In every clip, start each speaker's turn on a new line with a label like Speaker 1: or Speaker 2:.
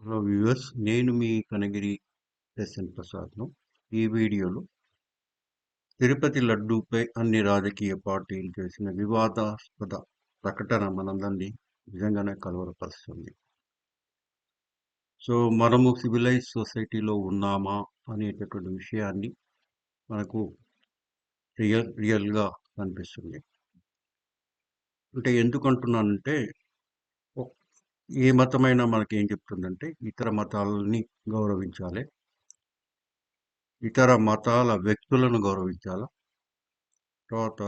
Speaker 1: Hello viewers నేను మీ Kanigiri SN ప్రసాద్ను. ఈ వీడియోలో తిరుపతి లడ్డూపై అన్ని రాజకీయ పార్టీలు చేసిన వివాదాస్పద ప్రకటన మనందరినీ నిజంగానే కలవరపరుస్తుంది. సో మనము సివిలైజ్ సొసైటీలో ఉన్నామా అనేటటువంటి విషయాన్ని మనకు రియల్ రియల్గా కనిపిస్తుంది. అంటే ఎందుకంటున్నానంటే ఏ మతమైనా మనకి ఏం చెప్తుందంటే ఇతర మతాలని గౌరవించాలి. ఇతర మతాల వ్యక్తులను గౌరవించాలి. తర్వాత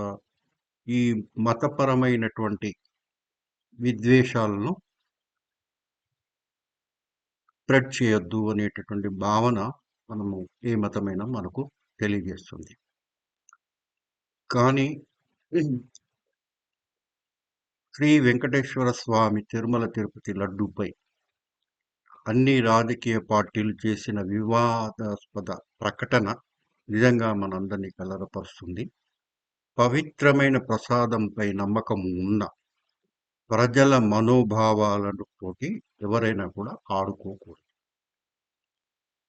Speaker 1: ఈ మతపరమైనటువంటి విద్వేషాలను స్ప్రెడ్ చేయొద్దు అనేటటువంటి భావన మనము ఏ మతమైనా మనకు తెలియజేస్తుంది. కానీ శ్రీ వెంకటేశ్వర స్వామి తిరుమల తిరుపతి లడ్డూపై అన్ని రాజకీయ పార్టీలు చేసిన వివాదాస్పద ప్రకటన నిజంగా మనందరినీ కలరపరుస్తుంది. పవిత్రమైన ప్రసాదంపై నమ్మకం ఉన్న ప్రజల మనోభావాలను తోటి ఎవరైనా కూడా ఆడుకోకూడదు.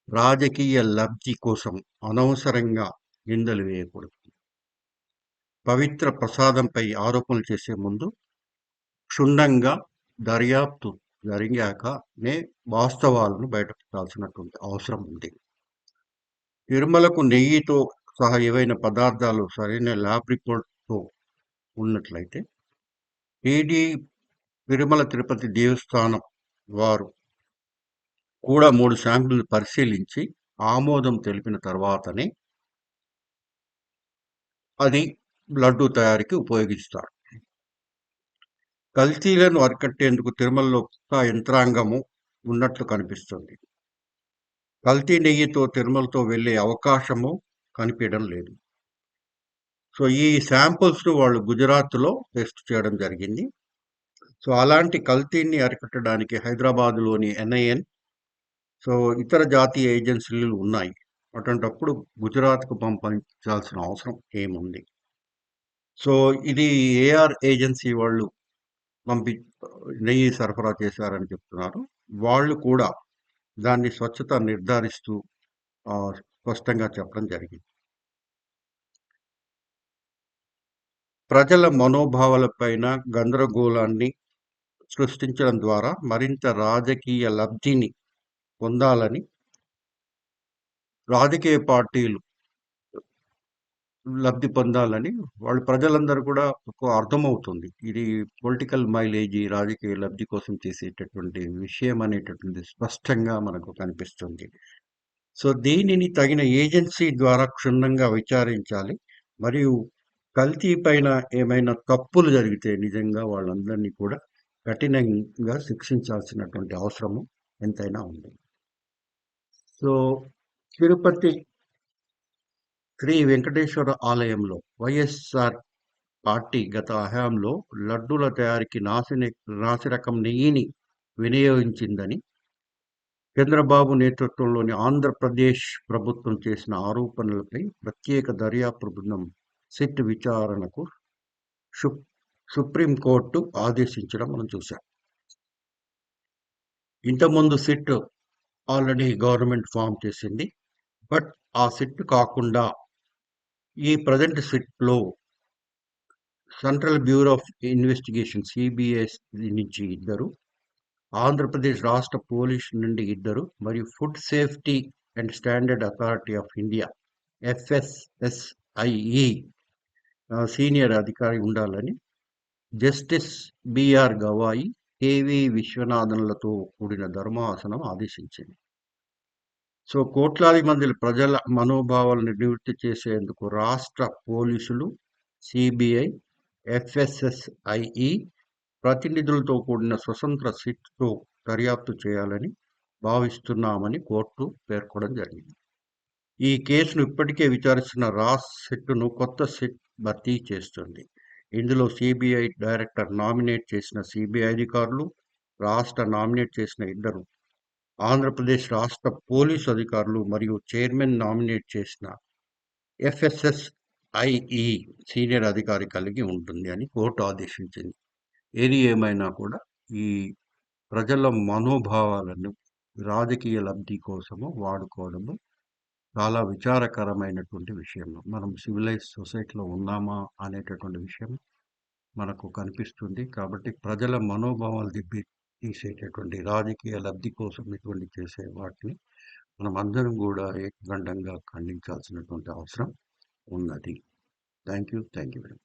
Speaker 1: రాజకీయ లబ్ధి కోసం అనవసరంగా నిందలు వేయకూడదు. పవిత్ర ప్రసాదంపై ఆరోపణలు చేసే ముందు క్షుణ్ణంగా దర్యాప్తు జరిగాకనే వాస్తవాలను బయటపెట్టాల్సినటువంటి అవసరం ఉంది. తిరుమలకు నెయ్యితో సహా ఏవైనా పదార్థాలు సరైన ల్యాబ్ రిపోర్ట్తో ఉన్నట్లయితే టీడీ తిరుమల తిరుపతి దేవస్థానం వారు కూడా మూడు శాంపుల్ని పరిశీలించి ఆమోదం తెలిపిన తర్వాతనే అది లడ్డు తయారీకి ఉపయోగిస్తారు. కల్తీలను అరికట్టేందుకు తిరుమలలో కొత్త యంత్రాంగము ఉన్నట్లు కనిపిస్తుంది. కల్తీ నెయ్యితో తిరుమలతో వెళ్ళే అవకాశము కనిపించడం లేదు. సో ఈ శాంపుల్స్ను వాళ్ళు గుజరాత్లో టెస్ట్ చేయడం జరిగింది. సో అలాంటి కల్తీని అరికట్టడానికి హైదరాబాద్లోని ఎన్ఐఎన్ సో ఇతర జాతీయ ఏజెన్సీలు ఉన్నాయి. అటువంటప్పుడు గుజరాత్కు పంపించాల్సిన అవసరం ఏముంది? సో ఇది ఏఆర్ ఏజెన్సీ వాళ్ళు పంపి నెయ్యి సరఫరా చేశారని చెప్తున్నారు. వాళ్ళు కూడా దాన్ని స్వచ్ఛత నిర్ధారిస్తూ స్పష్టంగా చెప్పడం జరిగింది. ప్రజల మనోభావాలపైన గందరగోళాన్ని సృష్టించడం ద్వారా మరింత రాజకీయ లబ్ధిని పొందాలని రాజకీయ పార్టీలు లబ్ధి పొందాలని వాళ్ళు ప్రజలందరూ కూడా ఒక అర్థమవుతుంది. ఇది పొలిటికల్ మైలేజ్ రాజకీయ లబ్ధి కోసం చేసేటటువంటి విషయం అనేటటువంటి స్పష్టంగా మనకు కనిపిస్తుంది. సో దీనిని తగిన ఏజెన్సీ ద్వారా క్షుణ్ణంగా విచారించాలి. మరియు కల్తీ పైన ఏమైనా తప్పులు జరిగితే నిజంగా వాళ్ళందరినీ కూడా కఠినంగా శిక్షించాల్సినటువంటి అవసరము ఎంతైనా ఉంది. సో తిరుపతి శ్రీ వెంకటేశ్వర ఆలయంలో వైఎస్ఆర్ పార్టీ గత హయాంలో లడ్డూల తయారీకి నాసి నాసిరకం నెయ్యిని వినియోగించిందని చంద్రబాబు నేతృత్వంలోని ఆంధ్రప్రదేశ్ ప్రభుత్వం చేసిన ఆరోపణలపై ప్రత్యేక దర్యాప్తు బృందం సిట్ విచారణకు సు- సుప్రీంకోర్టు ఆదేశించడం మనం చూసాం ఇంతకుముందు సిట్ ఆల్రెడీ గవర్నమెంట్ ఫామ్ చేసింది. బట్ ఆ సిట్ కాకుండా ఈ present సిట్లో central bureau of investigation CBS నుంచి ఇద్దరు ఆంధ్రప్రదేశ్ రాష్ట్ర పోలీస్ నుండి ఇద్దరు మరియు food safety and standard authority of India FSSAI senior అధికారి ఉండాలని జస్టిస్ బిఆర్ గవాయి కేవి విశ్వనాథన్లతో కూడిన ధర్మాసనం ఆదేశించింది. సో కోట్లాది మంది ప్రజల మనోభావాలను నివృత్తి చేసేందుకు రాష్ట్ర పోలీసులు సిబిఐ ఎఫ్ఎస్ఎస్ఐఈ ప్రతినిధులతో కూడిన స్వతంత్ర సిట్తో దర్యాప్తు చేయాలని భావిస్తున్నామని కోర్టు పేర్కొనడం జరిగింది. ఈ కేసును ఇప్పటికే విచారిస్తున్న రాస్ సిట్ను కొత్త సిట్ భర్తీ చేస్తుంది. ఇందులో సిబిఐ డైరెక్టర్ నామినేట్ చేసిన సిబిఐ అధికారులు రాష్ట్ర నామినేట్ చేసిన ఇద్దరు ఆంధ్రప్రదేశ్ రాష్ట్ర పోలీసు అధికారులు మరియు చైర్మన్ నామినేట్ చేసిన ఎఫ్ఎస్ఎస్ఐఈ సీనియర్ అధికారి కలిగి ఉంటుంది అని కోర్టు ఆదేశించింది. ఏది ఏమైనా కూడా ఈ ప్రజల మనోభావాలను రాజకీయ లబ్ధి కోసము వాడుకోవడము చాలా విచారకరమైనటువంటి విషయం మనం సివిలైజ్ సొసైటీలో ఉన్నామా అనేటటువంటి విషయం మనకు కనిపిస్తుంది. కాబట్టి ప్రజల మనోభావాలు దిబ్బి తీసేటటువంటి రాజకీయ లబ్ధి కోసం ఇటువంటి చేసే వాటిని మనం అందరం కూడా ఏకగండంగా ఖండించాల్సినటువంటి అవసరం ఉన్నది. Thank you thank you very